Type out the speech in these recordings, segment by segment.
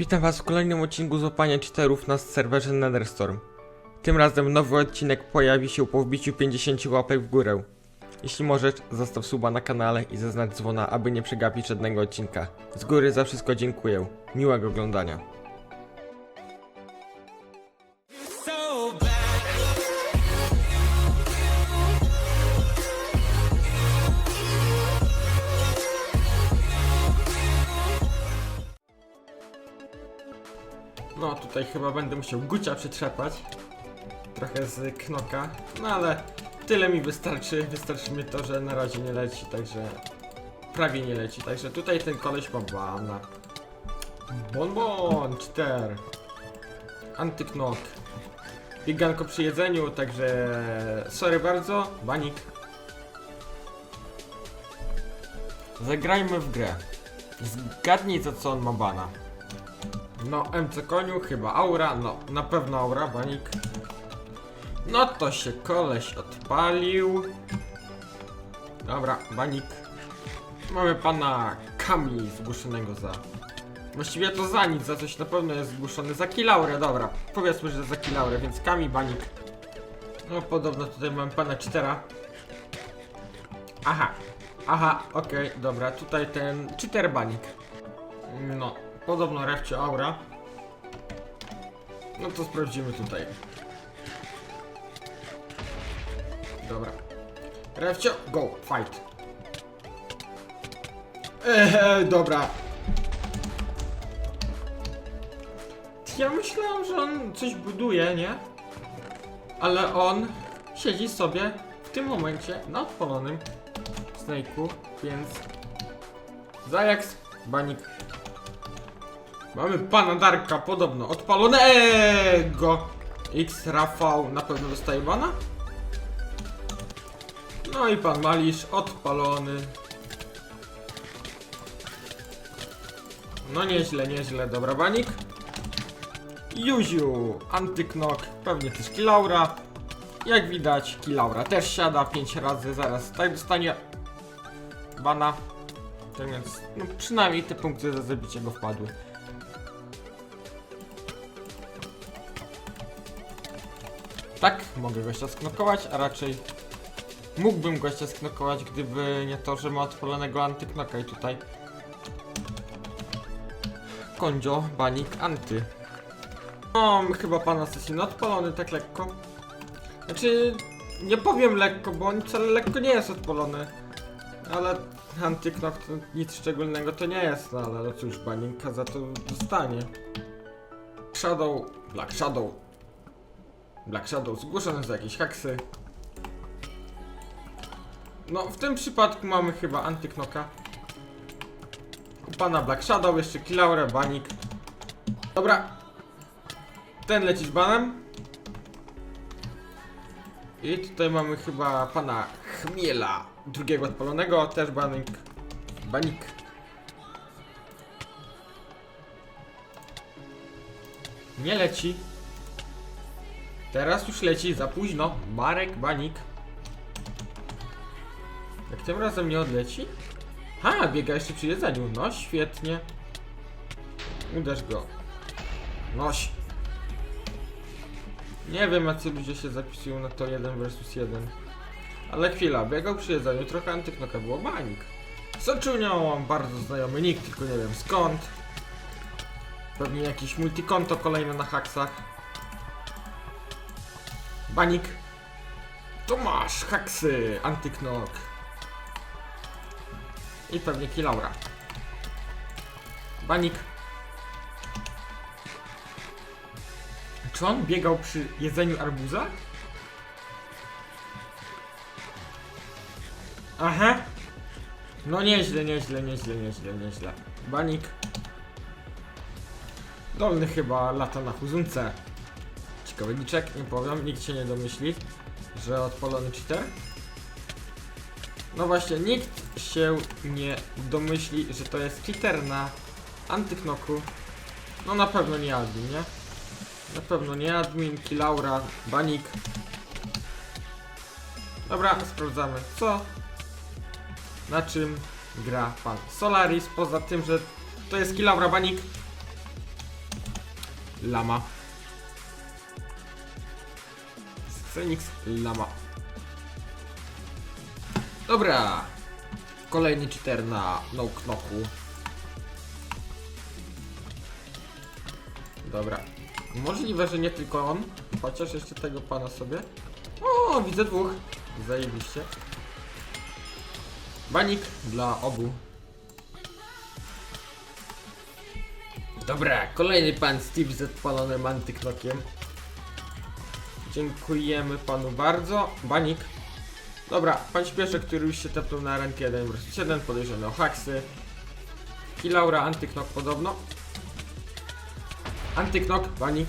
Witam was w kolejnym odcinku złapania cheaterów na serwerze Netherstorm. Tym razem nowy odcinek pojawi się po wbiciu 50 łapek w górę. Jeśli możesz, zostaw suba na kanale i zaznacz dzwona, aby nie przegapić żadnego odcinka. Z góry za wszystko dziękuję. Miłego oglądania. Tutaj chyba będę musiał gucia przetrzepać. Trochę z knoka. No ale tyle mi wystarczy. Wystarczy mi to, że na razie nie leci, także... Prawie nie leci, także tutaj ten koleś ma bana. Bonbon 4. Antyknok. Bieganko przy jedzeniu, także... Sorry bardzo, banik. Zagrajmy w grę. Zgadnij za co on ma bana. No, MC koniu, chyba aura, no, na pewno aura, banik. No to się koleś odpalił. Dobra, banik. Mamy pana Kami zgłoszonego za... Właściwie to za nic, za coś na pewno jest zgłoszony. Za kilaurę, dobra. Powiedzmy, że za kilaurę, więc Kami, banik. No, podobno tutaj mamy pana Cheatera. Aha, aha, okej, dobra, tutaj ten Cheater banik. No, podobno Refcio Aura. No to sprawdzimy tutaj. Dobra. Refcio, go, fight. Eee, dobra. Ja myślałem, że on coś buduje, nie? Ale on siedzi sobie w tym momencie na odpalonym Snake'u, więc... Zajaks, banik. Mamy pana Darka, podobno odpalonego! X Rafał na pewno dostaje bana? No i pan Malisz odpalony. No nieźle, nieźle, dobra banik. Juziu, antyknok, pewnie też Kilaura. Jak widać, Kilaura też siada 5 razy, zaraz tak dostanie bana. Tak więc, no przynajmniej te punkty za zabicie go wpadły. Tak, mogę gościa sknokować, a raczej mógłbym gościa sknokować, gdyby nie to, że ma odpalonego antyknoka i tutaj Kondzio, banik, anty. No, chyba pan asesin odpalony tak lekko. Znaczy, nie powiem lekko, bo on wcale lekko nie jest odpalony. Ale antyknok to nic szczególnego to nie jest, no ale no cóż, baninka za to dostanie. Shadow, Black Shadow. Black Shadow zgłoszony za jakieś haksy. No, w tym przypadku mamy chyba antyknoka. Pana Black Shadow, jeszcze Kilaurę, banik. Dobra. Ten leci z banem. I tutaj mamy chyba pana Chmiela, drugiego odpalonego, też banik. Banik. Nie leci. Teraz już leci, za późno. Marek, banik. Jak tym razem nie odleci? Ha, biega jeszcze przy jedzeniu. No, świetnie. Uderz go. Noś. Nie wiem, jacy ludzie się zapisują na to 1 versus 1. Ale chwila, biegał przy jedzeniu, trochę antyknoka było banik. Soczunią mam bardzo znajomy nick, tylko nie wiem skąd. Pewnie jakieś multikonto kolejne na haksach. Banik. To masz, haksy, antyknok. I pewnie Kilaura. Banik. Czy on biegał przy jedzeniu arbuza? Aha. No nieźle, nieźle, nieźle, nieźle, nieźle. Banik. Dolny chyba lata na huzunce. Ciekawy liczek, nie powiem, nikt się nie domyśli, że odpalony cheater. No właśnie, nikt się nie domyśli, że to jest cheater na antyknoku. No na pewno nie admin, nie? Na pewno nie admin, Kilaura, banik. Dobra, sprawdzamy co, na czym gra pan Solaris, poza tym, że to jest Kilaura, banik. Lama. Phoenix Lama. Dobra. Kolejny cheater na no knocku. Dobra. Możliwe, że nie tylko on. Chociaż jeszcze tego pana sobie. O, widzę dwóch. Zajebiście. Banik dla obu. Dobra, kolejny pan Steve z odpalonym antyknokiem. Dziękujemy panu bardzo. Banik. Dobra, pan śpieszek, który już się tepnął na rank 1 vs 7, podejrzany o haksy. I Laura antyknok podobno. Antyknok, banik.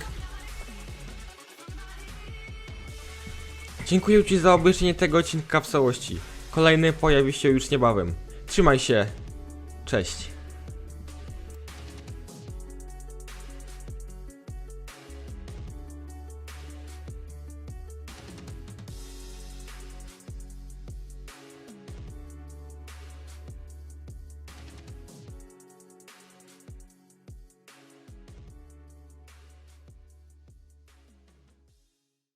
Dziękuję Ci za obejrzenie tego odcinka w całości. Kolejny pojawi się już niebawem. Trzymaj się. Cześć.